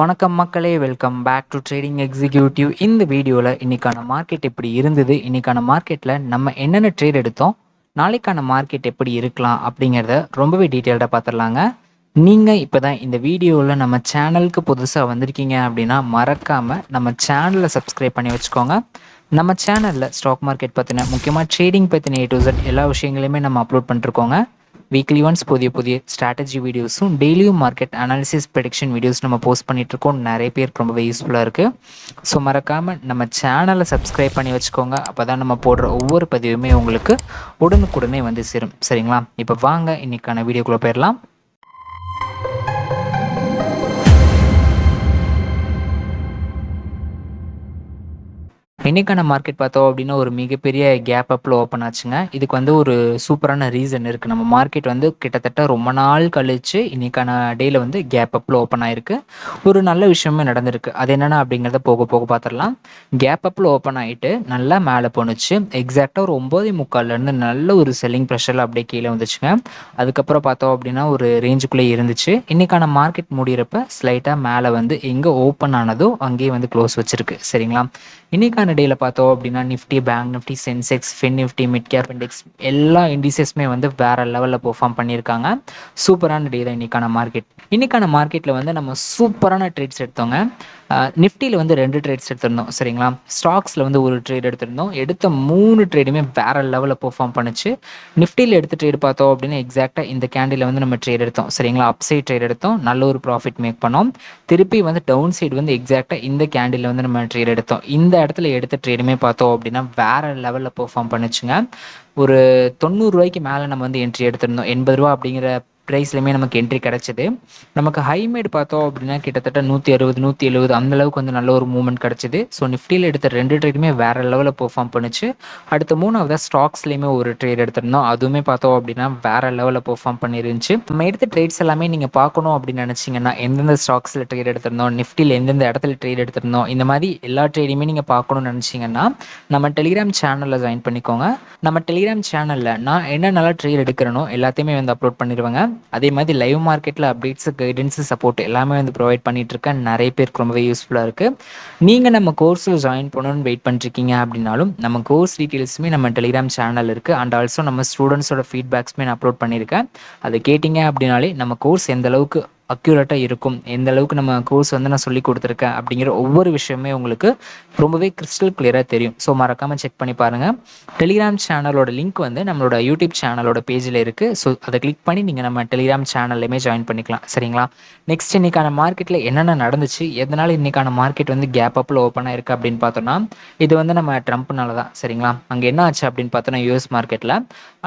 வணக்கம் மக்களே welcome back to trading executive இந்த வீடியோவில் இன்னைக்கான மார்க்கெட் எப்படி இருந்தது இன்றைக்கான மார்க்கெட்டில் நம்ம என்னென்ன ட்ரேட் எடுத்தோம் நாளைக்கான மார்க்கெட் எப்படி இருக்கலாம் அப்படிங்கிறத ரொம்பவே டீட்டெயில்டாக பார்த்துடலாங்க நீங்கள் இப்போ தான் இந்த வீடியோவில் நம்ம சேனலுக்கு புதுசாக வந்திருக்கீங்க அப்படின்னா மறக்காமல் நம்ம சேனலை சப்ஸ்கிரைப் பண்ணி வச்சுக்கோங்க. நம்ம சேனலில் ஸ்டாக் மார்க்கெட் பற்றின முக்கியமாக ட்ரேடிங் பற்றின ஏ டு எல்லா விஷயங்களையுமே நம்ம அப்லோட் பண்ணிருக்கோங்க. வீக்லி ஒன்ஸ் புதிய புதிய ஸ்ட்ராட்டஜி வீடியோஸும் டெய்லியும் மார்க்கெட் அனாலிசிஸ் ப்ரெடிக்ஷன் வீடியோஸ் நம்ம போஸ்ட் பண்ணிகிட்டு இருக்கோம் நிறைய பேருக்கு ரொம்பவே யூஸ்ஃபுல்லாக இருக்குது ஸோ மறக்காமல் நம்ம சேனலை சப்ஸ்கிரைப் பண்ணி வச்சுக்கோங்க. அப்போ தான் நம்ம போடுற ஒவ்வொரு பதிவுமே உங்களுக்கு உடனுக்குடனே வந்து சேரும். சரிங்களா? இப்போ வாங்க இன்னைக்கான வீடியோக்குள்ளே போயிடலாம். இன்னைக்கான மார்க்கெட் பார்த்தோம் அப்படின்னா ஒரு மிகப்பெரிய கேப் அப்பில் ஓப்பன் ஆச்சுங்க. இதுக்கு வந்து ஒரு சூப்பரான ரீசன் இருக்குது நம்ம மார்க்கெட் வந்து கிட்டத்தட்ட ரொம்ப நாள் கழிச்சு இன்னைக்கான டேயில் வந்து கேப் அப்பில் ஓப்பன் ஆயிருக்கு. ஒரு நல்ல விஷயமே நடந்திருக்கு. அது என்னென்ன அப்படிங்கிறத போக போக பார்த்துடலாம் கேப் அப்பில் ஓப்பன் ஆகிட்டு நல்லா மேலே போணுச்சு. எக்ஸாக்டாக ஒரு ஒம்பது முக்கால்லேருந்து நல்ல ஒரு செல்லிங் ப்ரெஷரில் அப்படியே கீழே வந்துச்சுங்க. அதுக்கப்புறம் பார்த்தோம் அப்படின்னா ஒரு ரேஞ்சுக்குள்ளே இருந்துச்சு. இன்னைக்கான மார்க்கெட் முடிகிறப்ப ஸ்லைட்டாக மேலே வந்து எங்கே ஓப்பன் ஆனதோ அங்கேயே வந்து க்ளோஸ் வச்சிருக்கு. சரிங்களா? இன்னைக்கான டேல பார்த்தோம் அப்படின்னா Nifty bank Nifty Sensex fin Nifty mid cap index எல்லா இண்டிசஸுமே வந்து வேற லெவலில் பெர்ஃபார்ம் பண்ணியிருக்காங்க. சூப்பரான டே தான் இன்னைக்கான மார்க்கெட் இன்னைக்கான மார்க்கெட்டில் வந்து நம்ம சூப்பரான ட்ரேட்ஸ் எடுத்தோங்க. நிஃப்டியில் வந்து ரெண்டு ட்ரேட்ஸ் எடுத்திருந்தோம் சரிங்களா? ஸ்டாக்ஸில் வந்து ஒரு ட்ரேட் எடுத்திருந்தோம். எடுத்த மூணு ட்ரேடுமே வேற லெவலில் பெர்ஃபார்ம் பண்ணுச்சு. நிஃப்டியில் எடுத்த ட்ரேட் பார்த்தோம் அப்படின்னா எக்ஸாக்டாக இந்த கேண்டில் வந்து நம்ம ட்ரேட் எடுத்தோம் சரிங்களா? அப் சைட் ட்ரேட் எடுத்தோம் நல்ல ஒரு ப்ராஃபிட் மேக் பண்ணோம். திருப்பி வந்து டவுன் சைடு வந்து எக்ஸாக்டாக இந்த கேண்டில் வந்து நம்ம ட்ரேட் எடுத்தோம். இந்த இடத்துல எடுத்த ட்ரேடுமே பார்த்தோம் அப்படின்னா வேற லெவலில் பெர்ஃபார்ம் பண்ணுச்சுங்க. ஒரு தொண்ணூறு ரூபாய்க்கு மேலே நம்ம வந்து என்ட்ரி எடுத்திருந்தோம். எண்பது ரூபா அப்படிங்கிற ப்ரைஸ்லையுமே நமக்கு என்ட்ரி கிடச்சிது. நமக்கு ஹைமேட் பார்த்தோம் அப்படின்னா கிட்டத்தட்ட நூற்றி அறுபது நூற்றி எழுபது அந்த அளவுக்கு வந்து நல்ல ஒரு மூவ்மெண்ட் கிடச்சிது. ஸோ நிஃப்டியில் எடுத்த ரெண்டு ட்ரேடுமே வேற லெவலில் பெர்ஃபார்ம் பண்ணுச்சு. அடுத்த மூணாவது ஸ்டாக்ஸ்லேயுமே ஒரு ட்ரேட் எடுத்திருந்தோம். அதுவுமே பார்த்தோம் அப்படின்னா வேற லெவலில் பெர்ஃபார்ம் பண்ணிருந்துச்சு. நம்ம எடுத்த ட்ரேட்ஸ் எல்லாமே நீங்கள் பார்க்கணும் அப்படின்னு நினச்சிங்கன்னா எந்தெந்த ஸ்டாக்ஸில் ட்ரேட் எடுத்திருந்தோம் நிஃப்டியில் எந்தெந்த இடத்துல ட்ரேட் எடுத்திருந்தோம் இந்த மாதிரி எல்லா ட்ரேடையுமே நீங்கள் பார்க்கணும்னு நினச்சிங்கன்னா நம்ம டெலிகிராம் சேனலில் ஜாயின் பண்ணிக்கோங்க. நம்ம டெலிகிராம் சேனலில் நான் என்னென்னலாம் ட்ரேட் எடுக்கிறனோ எல்லாத்தையுமே வந்து அப்லோட் பண்ணிடுவேங்க. அதே மாதிரி லைவ் மார்க்கெட்டில் அப்டேட்ஸ் கைடன்ஸு சப்போர்ட் எல்லாமே வந்து ப்ரொவைட் பண்ணிகிட்ருக்கேன் இருக்கேன். நிறைய பேருக்கு ரொம்பவே யூஸ்ஃபுல்லாக இருக்குது நீங்கள் நம்ம கோர்ஸில் ஜாயின் பண்ணணும்னு வெயிட் பண்ணிருக்கீங்க அப்படின்னாலும் நம்ம கோர்ஸ் டீட்டெயில்ஸுமே நம்ம டெலிகிராம் சேனல் இருக்குது அண்ட் ஆல்சோ நம்ம ஸ்டூடெண்ட்ஸோட ஃபீட்பேக்ஸுமே நான் அப்லோட் பண்ணியிருக்கேன் அதை கேட்டிங்க அப்படின்னாலே நம்ம கோர்ஸ் எந்த அளவுக்கு அக்யூரேட்டாக இருக்கும். எந்த அளவுக்கு நம்ம கோர்ஸ் வந்து நான் சொல்லி கொடுத்துருக்கேன் அப்படிங்கிற ஒவ்வொரு விஷயமே உங்களுக்கு ரொம்பவே கிறிஸ்டல் கிளியராக தெரியும். ஸோ மறக்காமல் செக் பண்ணி பாருங்கள் டெலிகிராம் சேனலோட லிங்க் வந்து நம்மளோட யூடியூப் சேனலோட பேஜில் இருக்குது ஸோ அதை கிளிக் பண்ணி நீங்கள் நம்ம டெலிகிராம் சேனல்லையுமே ஜாயின் பண்ணிக்கலாம். சரிங்களா? நெக்ஸ்ட் இன்னைக்கான மார்க்கெட்டில் என்னென்ன நடந்துச்சு? எதனால் இன்றைக்கான மார்க்கெட் வந்து கேப் அப்பில் ஓப்பன் ஆயிருக்கு அப்படின்னு பார்த்தோம்னா இது வந்து நம்ம ட்ரம்ப்னால தான். சரிங்களா? அங்கே என்ன ஆச்சு அப்படின்னு பார்த்தோன்னா யூஎஸ் மார்க்கெட்டில்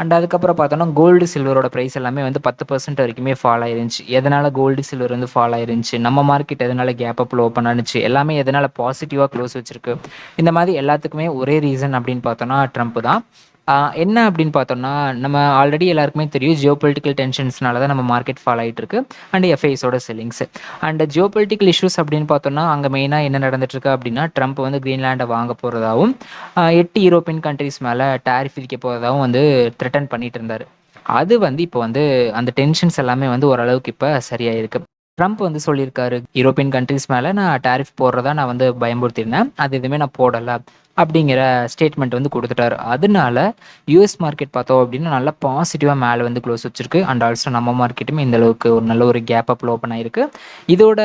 அண்ட் அதுக்கப்புறம் பார்த்தோன்னா கோல்டு சில்வரோட ப்ரைஸ் எல்லாமே வந்து பத்து பர்சன்ட் வரைக்குமே ஃபால் ஆயிருந்துச்சு. எதனால் கோல்டு சில்வர் வந்து ஃபால் ஆயிருந்துச்சு. நம்ம மார்க்கெட் எதனால் கேப் அப்பில் ஓப்பன் ஆனிச்சு எல்லாமே எதனால் பாசிட்டிவாக க்ளோஸ் வச்சிருக்கு. இந்த மாதிரி எல்லாத்துக்குமே ஒரே ரீசன் அப்படின்னு பார்த்தோன்னா ட்ரம்ப் தான். என்ன அப்படின்னு பார்த்தோம்னா நம்ம ஆல்ரெடி எல்லாருக்குமே தெரியும் ஜியோ பொலிட்டிக்கல் டென்ஷன்ஸ்னால தான் நம்ம மார்க்கெட் ஃபால் ஆகிட்டு இருக்கு and எஃப்ஐஸோட sellings and geo political issues அப்படின்னு பார்த்தோம்னா அங்கே மெயினாக என்ன நடந்துட்டு இருக்கு அப்படின்னா ட்ரம்ப் வந்து கிரீன்லாண்டை வாங்க போகிறதாவும் எட்டு யூரோப்பியன் கண்ட்ரிஸ் மேலே டேரிஃப் விதிக்க போகிறதாவும் வந்து த்ரெட்டன் பண்ணிட்டு இருந்தார். அது வந்து இப்போ வந்து அந்த டென்ஷன்ஸ் எல்லாமே வந்து ஓரளவுக்கு இப்போ சரியாயிருக்கு. ட்ரம்ப் வந்து சொல்லியிருக்காரு யூரோப்பியன் கண்ட்ரிஸ் மேலே நான் டேரிஃப் போடுறதா நான் வந்து பயன்படுத்தியிருந்தேன் அது எதுவுமே நான் போடலை. அப்படிங்கிற ஸ்டேட்மெண்ட் வந்து கொடுத்துட்டாரு. அதனால யூஎஸ் மார்க்கெட் பார்த்தோம் அப்படின்னா நல்லா பாசிட்டிவாக மேலே வந்து க்ளோஸ் வச்சிருக்கு. அண்ட் ஆல்சோ நம்ம மார்க்கெட்டுமே இந்த அளவுக்கு ஒரு நல்ல ஒரு கேப் அப்பில் ஓப்பன் ஆயிருக்கு. இதோட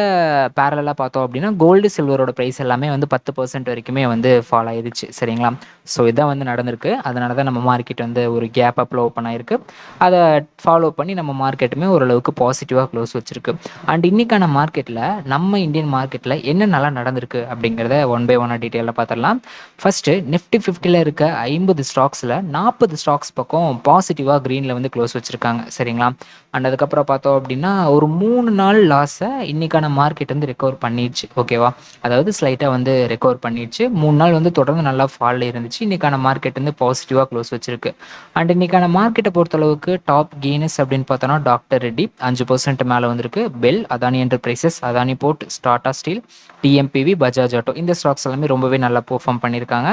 பேரலாக பார்த்தோம் அப்படின்னா கோல்டு சில்வரோட ப்ரைஸ் எல்லாமே வந்து பத்து பர்சன்ட் வரைக்குமே வந்து ஃபால் ஆயிருச்சு. சரிங்களா? ஸோ இதான் வந்து நடந்திருக்கு. அதனால தான் நம்ம மார்க்கெட் வந்து ஒரு கேப் அப்பில் ஓப்பன் ஆயிருக்கு. அதை ஃபாலோ பண்ணி நம்ம மார்க்கெட்டுமே ஓரளவுக்கு பாசிட்டிவாக க்ளோஸ் வச்சிருக்கு. அண்ட் இன்னைக்கான மார்க்கெட்டில் நம்ம இந்தியன் மார்க்கெட்டில் என்ன நல்லா நடந்திருக்கு அப்படிங்கிறத ஒன் பை ஒன்னாக டீட்டெயிலில் பார்த்துடலாம். ஃபஸ்ட்டு நிஃப்டி ஃபிஃப்டியில் இருக்க ஐம்பது ஸ்டாக்ஸில் நாற்பது ஸ்டாக்ஸ் பக்கம் பாசிட்டிவாக க்ரீனில் வந்து க்ளோஸ் வச்சுருக்காங்க. சரிங்களா? அண்ட் அதுக்கப்புறம் பார்த்தோம் அப்படின்னா ஒரு மூணு நாள் லாஸை இன்னைக்கான மார்க்கெட் வந்து ரெக்கவர் பண்ணிடுச்சு. ஓகேவா அதாவது ஸ்லைட்டாக வந்து ரெக்கவர் பண்ணிடுச்சு. மூணு நாள் வந்து தொடர்ந்து நல்லா ஃபாலில் இருந்துச்சு. இன்றைக்கான மார்க்கெட் வந்து பாசிட்டிவாக க்ளோஸ் வச்சுருக்கு. அண்ட் இன்றைக்கான மார்க்கெட்டை பொறுத்தளவுக்கு டாப் கெய்னஸ் அப்படின்னு பார்த்தோன்னா டாக்டர் ரெட்டி அஞ்சு பர்சன்ட் மேலே வந்திருக்கு. BEL Adani enterprises Adani port Tata steel TMPV Bajaj auto இந்த ஸ்டாக்ஸ் எல்லாமே ரொம்பவே நல்லா பெர்ஃபார்ம் பண்ணியிருக்கு இருக்காங்க.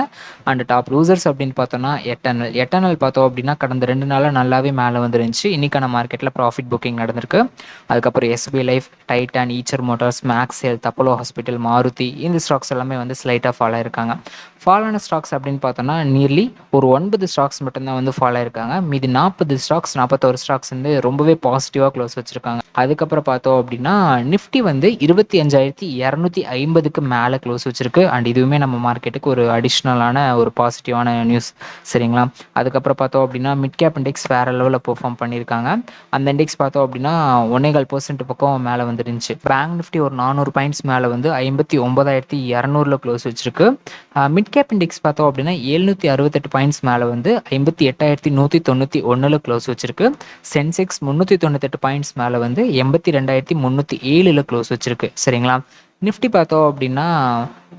அண்ட் டாப் லூசர்ஸ் அப்படின்னு பார்த்தோன்னா எட்டர்னல் எட்டர்னல் பார்த்தோம் அப்படின்னா கடந்த ரெண்டு நாளாக நல்லாவே மேலே வந்துருந்துச்சு. இன்னைக்கான மார்க்கெட்டில் ப்ராஃபிட் புக்கிங் நடந்திருக்கு. அதுக்கப்புறம் SBI life Titan Eicher motors Max health Apollo hospital Maruti இந்த ஸ்டாக்ஸ் எல்லாமே வந்து ஸ்லைட்டாக ஃபாலோ ஆயிருக்காங்க. ஃபாலான ஸ்டாக்ஸ் அப்படின்னு பார்த்தோன்னா நியர்லி ஒரு ஒன்பது ஸ்டாக்ஸ் மட்டும்தான் வந்து ஃபாலோ ஆயிருக்காங்க. மீதி நாற்பது ஸ்டாக்ஸ் நாற்பத்தோரு ஸ்டாக்ஸ் வந்து ரொம்பவே பாசிட்டிவாக க்ளோஸ் வச்சிருக்காங்க. அதுக்கப்புறம் பார்த்தோம் அப்படின்னா நிஃப்டி வந்து இருபத்தி அஞ்சாயிரத்தி இரநூத்தி ஐம்பதுக்கு மேலே க்ளோஸ் வச்சிருக்கு. அண்ட் இதுவுமே நம்ம மார்க்கெட்டுக்கு ஒரு அடிஷ்னலான ஒரு பாசிட்டிவான நியூஸ் சரிங்களா? அதுக்கப்புறம் பார்த்தோம் அப்படின்னா மிட் கேப் இண்டெக்ஸ் வேற லெவலில் பெர்ஃபார்ம் பண்ணியிருக்காங்க. அந்த இண்டெக்ஸ் பார்த்தோம் அப்படின்னா ஒன்னேகால் பர்சன்ட் பக்கம் மேலே வந்துருந்துச்சு பேங்க் நிஃப்டி ஒரு நானூறு பாயிண்ட்ஸ் மேலே வந்து ஐம்பத்தி ஒன்பதாயிரத்தி இரநூறுல க்ளோஸ் வச்சிருக்கு. மிட் கேப் இண்டெக்ஸ் பார்த்தோம் அப்படின்னா எழுநூற்றி அறுபத்தெட்டு பாயிண்ட்ஸ் மேலே வந்து ஐம்பத்தி எட்டாயிரத்தி நூற்றி தொண்ணூற்றி ஒன்றில் க்ளோஸ் வச்சிருக்கு. சென்செக்ஸ் முந்நூற்றி தொண்ணூத்தெட்டு பாயிண்ட்ஸ் மேலே வந்து எண்பத்தி ரெண்டாயிரத்தி முந்நூற்றி ஏழில் க்ளோஸ் வச்சிருக்கு. சரிங்களா? நிஃப்டி பார்த்தோம் அப்படின்னா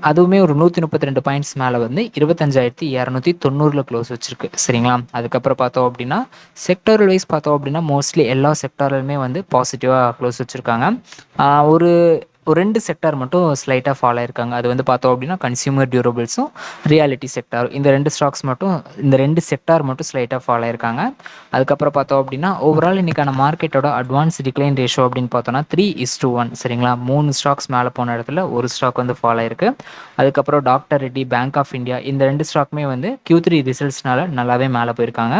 அதுவுமே ஒரு நூற்றி முப்பத்தி ரெண்டு பாயிண்ட்ஸ் மேலே வந்து இருபத்தஞ்சாயிரத்தி இரநூத்தி தொண்ணூறில் க்ளோஸ் வச்சிருக்கு. சரிங்களா? அதுக்கப்புறம் பார்த்தோம் அப்படின்னா செக்டோரல் வைஸ் பார்த்தோம் அப்படின்னா மோஸ்ட்லி எல்லா செக்டாரலுமே வந்து பாசிட்டிவாக க்ளோஸ் வச்சுருக்காங்க. ஒரு ஒரு ரெண்டு செக்டார் மட்டும் ஸ்லைட்டாக ஃபாலோ ஆயிருக்காங்க. அது வந்து பார்த்தோம் அப்படின்னா கன்சியூமர் டியூரபிள்ஸும் ரியாலிட்டி செக்டார் இந்த ரெண்டு ஸ்டாக்ஸ் மட்டும் இந்த ரெண்டு செக்டார் மட்டும் ஸ்லைட்டாக ஃபாலோ ஆயிருக்காங்க. அதுக்கப்புறம் பார்த்தோம் அப்படின்னா ஓவரால் இன்னைக்கான மார்க்கெட்டோட அட்வான்ஸ் டிக்ளைன் ரேஷோ அப்படின்னு பார்த்தோம்னா த்ரீ இஸ் டூ ஒன் சரிங்களா? மூணு ஸ்டாக்ஸ் மேலே போன இடத்துல ஒரு ஸ்டாக் வந்து ஃபாலோ ஆயிருக்கு. அதுக்கப்புறம் doctor Reddy bank of India இந்த ரெண்டு ஸ்டாக்குமே வந்து கியூ த்ரீ ரிசல்ட்ஸ்னால நல்லாவே மேலே போயிருக்காங்க.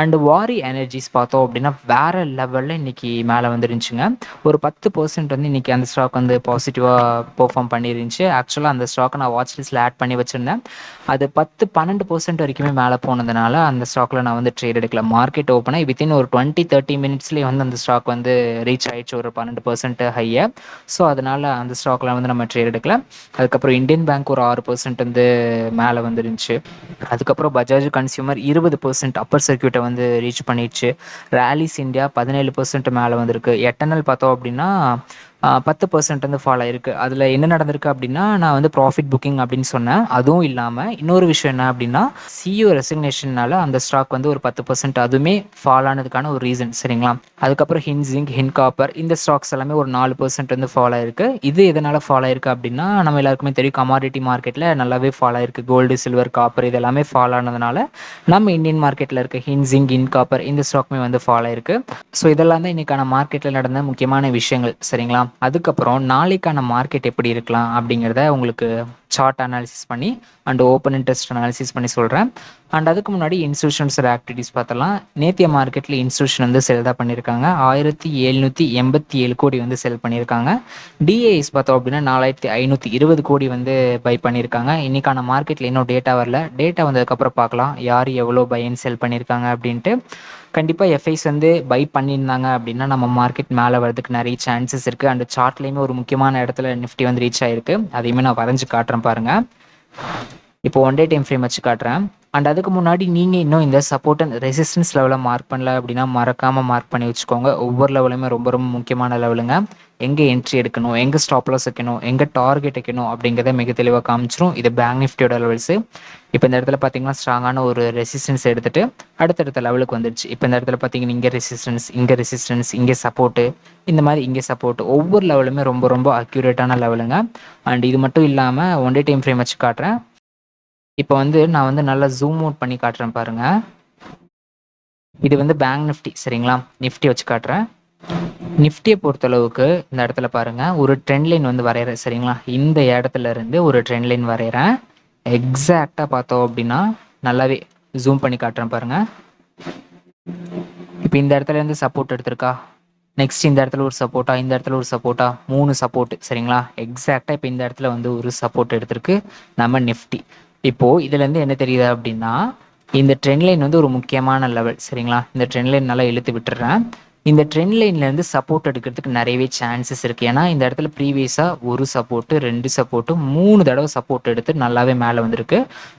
அண்ட் வாரி எனர்ஜிஸ் பார்த்தோம் அப்படின்னா வேற லெவலில் இன்னைக்கு மேலே வந்துருந்துச்சுங்க. ஒரு பத்து பர்சன்ட் வந்து இன்னைக்கு அந்த ஸ்டாக் வந்து பாசிட்டிவாக பெர்ஃபார்ம் பண்ணிருந்துச்சு ஆக்சுவலாக அந்த ஸ்டாக்கை நான் வாட்ச் லிஸ்ட்டில் ஆட் பண்ணி வச்சுருந்தேன். அது பத்து பன்னெண்டு பர்சன்ட் வரைக்குமே மேலே போனதுனால அந்த ஸ்டாக்கில் நான் வந்து ட்ரேட் எடுக்கல. மார்க்கெட் ஓப்பனாக வித்தின் ஒரு டுவெண்ட்டி தேர்ட்டி மினிட்ஸ்லேயே வந்து அந்த ஸ்டாக் வந்து ரீச் ஆயிடுச்சு. ஒரு பன்னெண்டு பர்சன்ட் ஹையை ஸோ அதனால் அந்த ஸ்டாக்கில் வந்து நம்ம ட்ரேட் எடுக்கல. அதுக்கப்புறம் இந்தியன் பேங்க் ஒரு ஆறு பர்சன்ட் வந்து மேலே வந்துருந்துச்சு. அதுக்கப்புறம் பஜாஜ் கன்சியூமர் இருபது பர்சன்ட் அப்பர் சர்க்கியூட்டை வந்து ரீச் பண்ணிடுச்சு. ரேலிஸ் இந்தியா பதினேழு பர்சன்ட் மேலே வந்திருக்கு. எட்டனல் பார்த்தோம் அப்படின்னா பத்து பர்சன்ட் வந்து ஃபாலோ ஆயிருக்கு. அதில் என்ன நடந்திருக்கு அப்படின்னா நான் வந்து ப்ராஃபிட் புக்கிங் அப்படின்னு சொன்னேன். அதுவும் இல்லாமல் இன்னொரு விஷயம் என்ன அப்படின்னா சிஇஓ ரெசிக்னேஷன்னால அந்த ஸ்டாக் வந்து ஒரு பத்து பர்சன்ட் அதுவுமே ஃபால் ஆனதுக்கான ஒரு ரீசன் சரிங்களா? அதுக்கப்புறம் ஹின்சிங் ஹின் காப்பர் இந்த ஸ்டாக்ஸ் எல்லாமே ஒரு நாலு பர்சன்ட் வந்து ஃபால் ஆயிருக்கு. இது எதனால் ஃபாலோ ஆயிருக்கு அப்படின்னா நம்ம எல்லாருக்குமே தெரியும் கமாடிட்டி மார்க்கெட்டில் நல்லாவே ஃபால் ஆயிருக்கு. கோல்டு சில்வர் காப்பர் இது எல்லாமே ஃபாலோ ஆனதுனால நம்ம இந்தியன் மார்க்கெட்டில் இருக்க ஹின்சிங் இன் காப்பர் இந்த ஸ்டாக்குமே வந்து ஃபால் ஆயிருக்கு. ஸோ இதெல்லாம் தான் இன்னைக்கான மார்க்கெட்டில் நடந்த முக்கியமான விஷயங்கள் சரிங்களா? அதுக்கப்புறம் நாளைக்கான மார்க்கெட் எப்படி இருக்கலாம் அப்படிங்கிறத உங்களுக்கு சார்ட் அனாலிசிஸ் பண்ணி அண்ட் ஓப்பன் இன்ட்ரெஸ்ட் அனாலிசிஸ் பண்ணி சொல்கிறேன் அண்ட் அதுக்கு முன்னாடி இன்ஸ்டியூஷன்ஸோட ஆக்டிவிட்டிஸ் பார்த்தலாம் நேத்திய மார்க்கெட்டில் இன்ஸ்டியூஷன் வந்து செல் தான் பண்ணியிருக்காங்க ஆயிரத்தி எழுநூற்றி எண்பத்தி ஏழு கோடி வந்து செல் பண்ணியிருக்காங்க டிஏஎஸ் பார்த்தோம் அப்படின்னா நாலாயிரத்தி ஐநூற்றி இருபது கோடி வந்து பை பண்ணியிருக்காங்க இன்னைக்கான மார்க்கெட்டில் இன்னும் டேட்டா வரல. டேட்டா வந்ததுக்கப்புறம் பார்க்கலாம். யார் எவ்வளோ பையன் செல் பண்ணியிருக்காங்க அப்படின்ட்டு. கண்டிப்பாக எஃப்ஐஸ் வந்து பை பண்ணியிருந்தாங்க அப்படின்னா நம்ம மார்க்கெட் மேலே வரதுக்கு நிறைய சான்சஸ் இருக்குது அண்ட் சார்ட்லேயுமே ஒரு முக்கியமான இடத்துல நிஃப்டி வந்து ரீச் ஆயிருக்கு. அதையுமே நான் வரைஞ்சி காட்டுறேன் பாருங்கள் இப்போ ஒன் டே டைம் ஃப்ரேம் வச்சு காட்டுறேன். அண்ட் அதுக்கு முன்னாடி நீங்கள் இன்னும் இந்த சப்போர்ட் அண்ட் ரெசிஸ்டன்ஸ் லெவலை மார்க் பண்ணல அப்படின்னா மறக்காமல் மார்க் பண்ணி வச்சுக்கோங்க. ஒவ்வொரு லெவலுமே ரொம்ப ரொம்ப முக்கியமான லெவலுங்க எங்கே என்ட்ரி எடுக்கணும் எங்கே ஸ்டாப்லாஸ் வைக்கணும் எங்கே டார்கெட் வைக்கணும் அப்படிங்கிறத மிக தெளிவாக காமிச்சிரும். இது பேங்க் நிஃப்டியோட லெவல்ஸு இப்போ இந்த இடத்துல பார்த்தீங்கன்னா ஸ்ட்ராங்கான ஒரு ரெசிஸ்டன்ஸ் எடுத்துட்டு அடுத்தடுத்த லெவலுக்கு வந்துடுச்சு இப்போ இந்த இடத்துல பார்த்தீங்கன்னா இங்கே ரெசிஸ்டன்ஸ் இங்கே ரெசிஸ்டன்ஸ் இங்கே சப்போர்ட்டு இந்த மாதிரி இங்கே சப்போர்ட் ஒவ்வொரு லெவலுமே ரொம்ப ரொம்ப அக்யூரேட்டான லெவலுங்க அண்ட் இது மட்டும் இல்லாமல் ஒன் டே டைம் ஃப்ரேம் வச்சு காட்டுறேன். இப்போ வந்து நான் வந்து நல்லா ஜூம் அவுட் பண்ணி காட்டுறேன் பாருங்க. இது வந்து பேங்க் நிஃப்டி சரிங்களா? நிஃப்டி வச்சு காட்டுறேன். நிஃப்டியை பொறுத்தளவுக்கு இந்த இடத்துல பாருங்க ஒரு ட்ரெண்ட் லைன் வந்து வரைகிறேன் சரிங்களா? இந்த இடத்துல இருந்து ஒரு ட்ரெண்ட் லைன் வரைகிறேன் எக்ஸாக்டாக பார்த்தோம் அப்படின்னா நல்லாவே ஜூம் பண்ணி காட்டுறேன் பாருங்க. இப்போ இந்த இடத்துல இருந்து சப்போர்ட் எடுத்திருக்கா? நெக்ஸ்ட் இந்த இடத்துல ஒரு சப்போர்ட்டா இந்த இடத்துல ஒரு சப்போர்ட்டா மூணு சப்போர்ட் சரிங்களா? எக்ஸாக்டாக இப்போ இந்த இடத்துல வந்து ஒரு சப்போர்ட் எடுத்திருக்கு. நம்ம நிஃப்டி இப்போ இதுல இருந்து என்ன தெரியுது அப்படின்னா இந்த ட்ரெண்ட் லைன் வந்து ஒரு முக்கியமான லெவல் சரிங்களா? இந்த ட்ரெண்ட் லைன் நல்லா இழுத்து விட்டுறேன். இந்த ட்ரெண்ட் லைன்ல இருந்து சப்போர்ட் எடுக்கிறதுக்கு நிறையவே சான்சஸ் இருக்கு. ஏன்னா இந்த இடத்துல ப்ரீவியஸா ஒரு சப்போர்ட்டு ரெண்டு சப்போர்ட்டு மூணு தடவை சப்போர்ட் எடுத்து நல்லாவே மேலே வந்திருக்கு.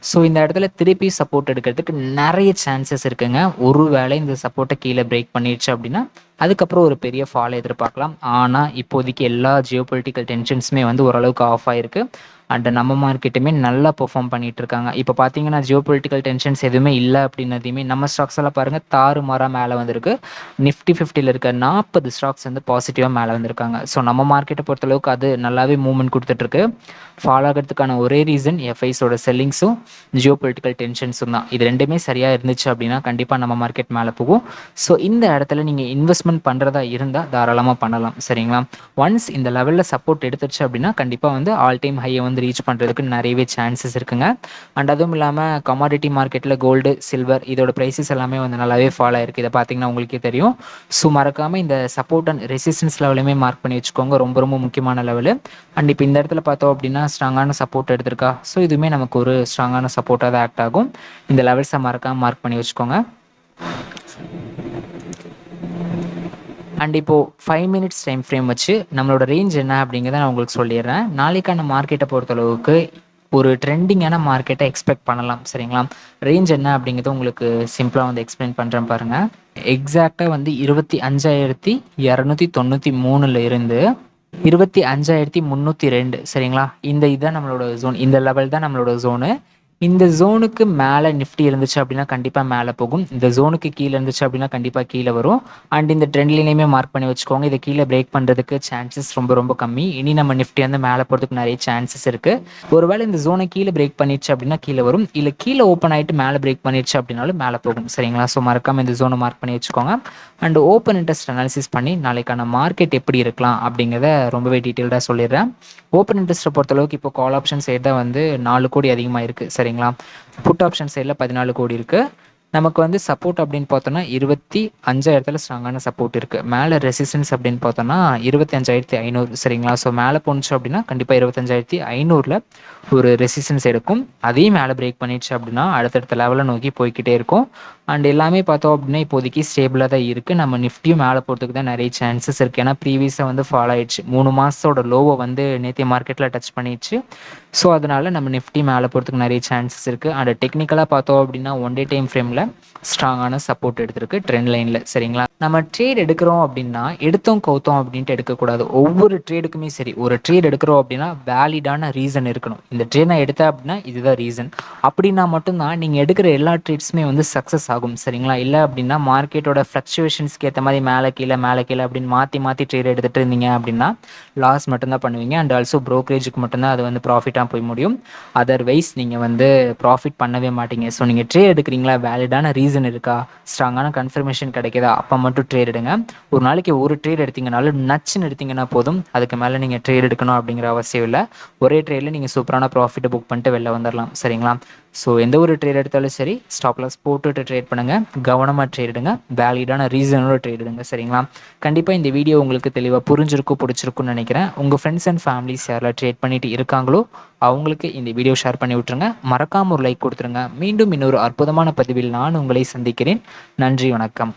ஸோ இந்த இடத்துல திருப்பி சப்போர்ட் எடுக்கிறதுக்கு நிறைய சான்சஸ் இருக்குங்க. ஒருவேளை இந்த சப்போர்ட்டை கீழே பிரேக் பண்ணிடுச்சு அப்படின்னா அதுக்கப்புறம் ஒரு பெரிய ஃபால் எதிர்பார்க்கலாம். ஆனால் இப்போதைக்கு எல்லா ஜியோ பொலிட்டிக்கல் டென்ஷன்ஸுமே வந்து ஓரளவுக்கு ஆஃப் ஆயிருக்கு. அண்ட் நம்ம மார்க்கெட்டுமே நல்லா பெர்ஃபார்ம் பண்ணிட்டு இருக்காங்க இப்போ பார்த்தீங்கன்னா ஜியோ பொலிட்டிக்கல் டென்ஷன்ஸ் எதுவுமே இல்லை அப்படின்னதையுமே நம்ம ஸ்டாக்ஸ் எல்லாம் பாருங்கள் தாறு மாறாக மேலே வந்திருக்கு. நிஃப்டி ஃபிஃப்டியில் இருக்க நாற்பது ஸ்டாக்ஸ் வந்து பாசிட்டிவாக மேலே வந்திருக்காங்க. ஸோ நம்ம மார்க்கெட்டை பொறுத்தளவுக்கு அது நல்லாவே மூவ்மெண்ட் கொடுத்துட்ருக்கு ஃபாலோ ஆகிறதுக்கான ஒரே ரீசன் எஃப்ஐஸோட செல்லிங்ஸும் ஜியோ பொலிட்டிக்கல் டென்ஷன்ஸும் தான். இது ரெண்டுமே சரியாக இருந்துச்சு அப்படின்னா கண்டிப்பாக நம்ம மார்க்கெட் மேலே போகும். ஸோ இந்த இடத்துல நீங்கள் இன்வெஸ்ட் இன்வெஸ்ட்மெண்ட் பண்ணுறதா இருந்தால் தாராளமாக பண்ணலாம். சரிங்களா? ஒன்ஸ் இந்த லெவலில் சப்போர்ட் எடுத்துருச்சு அப்படின்னா கண்டிப்பாக வந்து ஆல் டைம் ஹையை வந்து ரீச் பண்ணுறதுக்கு நிறையவே சான்சஸ் இருக்குங்க. அண்ட் அதுவும் இல்லாமல் கமாடிட்டி மார்க்கெட்டில் கோல்டு சில்வர் இதோட ப்ரைஸஸ் எல்லாமே வந்து நல்லாவே ஃபாலோ ஆயிருக்கு. இதை பார்த்தீங்கன்னா உங்களுக்கே தெரியும். ஸோ மறக்காமல் இந்த சப்போர்ட் அண்ட் ரெசிஸ்டன்ஸ் லெவலையுமே மார்க் பண்ணி வச்சுக்கோங்க. ரொம்ப ரொம்ப முக்கியமான லெவலு அண்ட் இப்போ இந்த இடத்துல பார்த்தோம் அப்படின்னா ஸ்ட்ராங்கான சப்போர்ட் எடுத்திருக்கா? ஸோ இதுவுமே நமக்கு ஒரு ஸ்ட்ராங்கான சப்போர்ட்டாக தான் ஆக்ட் ஆகும். இந்த லெவல்ஸை மறக்காமல் மார்க் பண்ணி வச்சுக்கோங்க. அண்ட் இப்போது ஃபைவ் மினிட்ஸ் டைம் ஃப்ரேம் வச்சு நம்மளோட ரேஞ்ச் என்ன அப்படிங்கிறத நான் உங்களுக்கு சொல்லிடுறேன். நாளைக்கான மார்க்கெட்டை பொறுத்தளவுக்கு ஒரு ட்ரெண்டிங்கான மார்க்கெட்டை எக்ஸ்பெக்ட் பண்ணலாம் சரிங்களா? ரேஞ்ச் என்ன அப்படிங்கிறத உங்களுக்கு சிம்பிளாக வந்து எக்ஸ்பிளைன் பண்ணுறேன் பாருங்கள் எக்ஸாக்டாக வந்து இருபத்தி அஞ்சாயிரத்தி இரநூத்தி தொண்ணூற்றி மூணில் இருந்து இருபத்தி அஞ்சாயிரத்தி முந்நூற்றி ரெண்டு சரிங்களா? இந்த இதுதான் நம்மளோட ஜோன் இந்த லெவல் தான் நம்மளோட ஜோனு இந்த ஜோனுக்கு மேலே நிஃப்டி இருந்துச்சு அப்படின்னா கண்டிப்பாக மேலே போகும். இந்த ஜோனுக்கு கீழே இருந்துச்சு அப்படின்னா கண்டிப்பாக கீழே வரும். அண்ட் இந்த ட்ரெண்ட்லினையுமே மார்க் பண்ணி வச்சுக்கோங்க. இதை கீழே பிரேக் பண்ணுறதுக்கு சான்சஸ் ரொம்ப ரொம்ப கம்மி. இனி நம்ம நிஃப்டி வந்து மேலே போகிறதுக்கு நிறைய சான்சஸ் இருக்குது ஒருவேளை இந்த ஜோனை கீழே பிரேக் பண்ணிடுச்சு அப்படின்னா கீழே வரும். இல்லை கீழே ஓப்பன் ஆகிட்டு மேலே பிரேக் பண்ணிடுச்சு அப்படின்னாலும் மேலே போகும். சரிங்களா? ஸோ மறக்காமல் இந்த ஜோனை மார்க் பண்ணி வச்சுக்கோங்க. அண்ட் ஓப்பன் இன்ட்ரெஸ்ட் அனாலிசிஸ் பண்ணி நாளைக்கான மார்க்கெட் எப்படி இருக்கலாம் அப்படிங்கிறத ரொம்பவே டீட்டெயில்டாக சொல்லிடுறேன். ஓப்பன் இன்ட்ரெஸ்ட்டை பொறுத்தளவுக்கு இப்போ கால் ஆப்ஷன் சைடு தான் வந்து நாலு கோடி அதிகமாக இருக்குது சரிங்களா? புட் ஆப்ஷன் சைடில் பதினாலு கோடி இருக்குது நமக்கு வந்து சப்போர்ட் அப்படின்னு பார்த்தோன்னா இருபத்தி அஞ்சாயிரத்தில் ஸ்ட்ராங்கான சப்போர்ட் இருக்குது மேலே ரெசிஸ்டன்ஸ் அப்படின்னு பார்த்தோன்னா இருபத்தி அஞ்சாயிரத்தி ஐநூறு சரிங்களா? ஸோ மேலே போணுச்சு அப்படின்னா கண்டிப்பாக இருபத்தஞ்சாயிரத்தி ஐநூறில் ஒரு ரெசிஸ்டன்ஸ் எடுக்கும். அதையும் மேலே பிரேக் பண்ணிடுச்சு அப்படின்னா அடுத்தடுத்த லெவலில் நோக்கி போய்கிட்டே இருக்கும். அண்ட் எல்லாமே பார்த்தோம் அப்படின்னா இப்போதைக்கு ஸ்டேபிளாக தான் இருக்குது நம்ம நிஃப்டியும் மேலே போகிறதுக்கு தான் நிறைய சான்சஸ் இருக்குது ஏன்னா ப்ரீவியஸாக வந்து ஃபாலோ ஆயிடுச்சு. மூணு மாதத்தோட லோவை வந்து நேற்று மார்க்கெட்டில் டச் பண்ணிடுச்சு. ஸோ அதனால் நம்ம நிஃப்டி மேலே போகிறதுக்கு நிறைய சான்சஸ் இருக்குது அண்ட் டெக்னிக்கலாக பார்த்தோம் அப்படின்னா ஒன் டே டைம் ஃப்ரேமில் ஸ்ட்ராங்கான சப்போர்ட் எடுத்திருக்கு ட்ரெண்ட் லைனில் சரிங்களா? நம்ம ட்ரேட் எடுக்கிறோம் அப்படின்னா எடுத்தோம் கவுத்தோம் அப்படின்ட்டு எடுக்கக்கூடாது. ஒவ்வொரு ட்ரேடுக்குமே சரி. ஒரு ட்ரேட் எடுக்கிறோம் அப்படின்னா வேலிடான ரீசன் இருக்கணும். இந்த ட்ரேட் நான் எடுத்தேன் அப்படின்னா இதுதான் ரீசன் அப்படின்னா மட்டும்தான் நீங்கள் எடுக்கிற எல்லா ட்ரேட்ஸுமே வந்து சக்ஸஸ் ஆகும். சரிங்களா? இல்லை அப்படின்னா மார்க்கெட்டோட ஃப்ளக்சுவேஷன்ஸ்க்கு ஏற்ற மாதிரி மேலே கீழே மேலே கீழே அப்படின்னு மாற்றி மாற்றி ட்ரேட் எடுத்துகிட்டு இருந்தீங்க அப்படின்னா லாஸ் மட்டும்தான் பண்ணுவீங்க. அண்ட் ஆல்சோ ப்ரோக்கரேஜுக்கு மட்டும்தான் அது வந்து ப்ராஃபிட்டாக போய் முடியும். அதர்வைஸ் நீங்கள் வந்து ப்ராஃபிட் பண்ணவே மாட்டீங்க. ஸோ நீங்கள் ட்ரேட் எடுக்கிறீங்களா? வேலிடான ரீசன் இருக்கா? ஸ்ட்ராங்கான கன்ஃபர்மேஷன் கிடைக்குதா? அப்போ மட்டும் ட்ரேட் எடுங்க. ஒரு நாளைக்கு ஒரு ட்ரேட் எடுத்தீங்கனாலும் நச்சுன்னு எடுத்தீங்கன்னா போதும். அதுக்கு மேலே நீங்கள் ட்ரேட் எடுக்கணும் அப்படிங்கிற அவசியம் இல்லை. ஒரே ட்ரேடில் நீங்கள் சூப்பரான ப்ராஃபிட்டை புக் பண்ணிட்டு வெளில வந்துடலாம் சரிங்களா? ஸோ எந்த ஒரு ட்ரேட் எடுத்தாலும் சரி ஸ்டாப் லாஸ் போட்டுட்டு ட்ரேட் பண்ணுங்கள் கவனமாக ட்ரேட் எடுங்க. வேலிடான ரீசனோட ட்ரேட் எடுங்க. சரிங்களா? கண்டிப்பாக இந்த வீடியோ உங்களுக்கு தெளிவாக புரிஞ்சிருக்கும் பிடிச்சிருக்கும்னு நினைக்கிறேன். உங்கள் ஃப்ரெண்ட்ஸ் அண்ட் ஃபேமிலிஸ் யாரில் ட்ரேட் பண்ணிட்டு இருக்காங்களோ அவங்களுக்கு இந்த வீடியோ ஷேர் பண்ணி விட்ருங்க மறக்காமல் ஒரு லைக் கொடுத்துருங்க. மீண்டும் இன்னொரு அற்புதமான பதிவில் நான் உங்களை சந்திக்கிறேன். நன்றி வணக்கம்.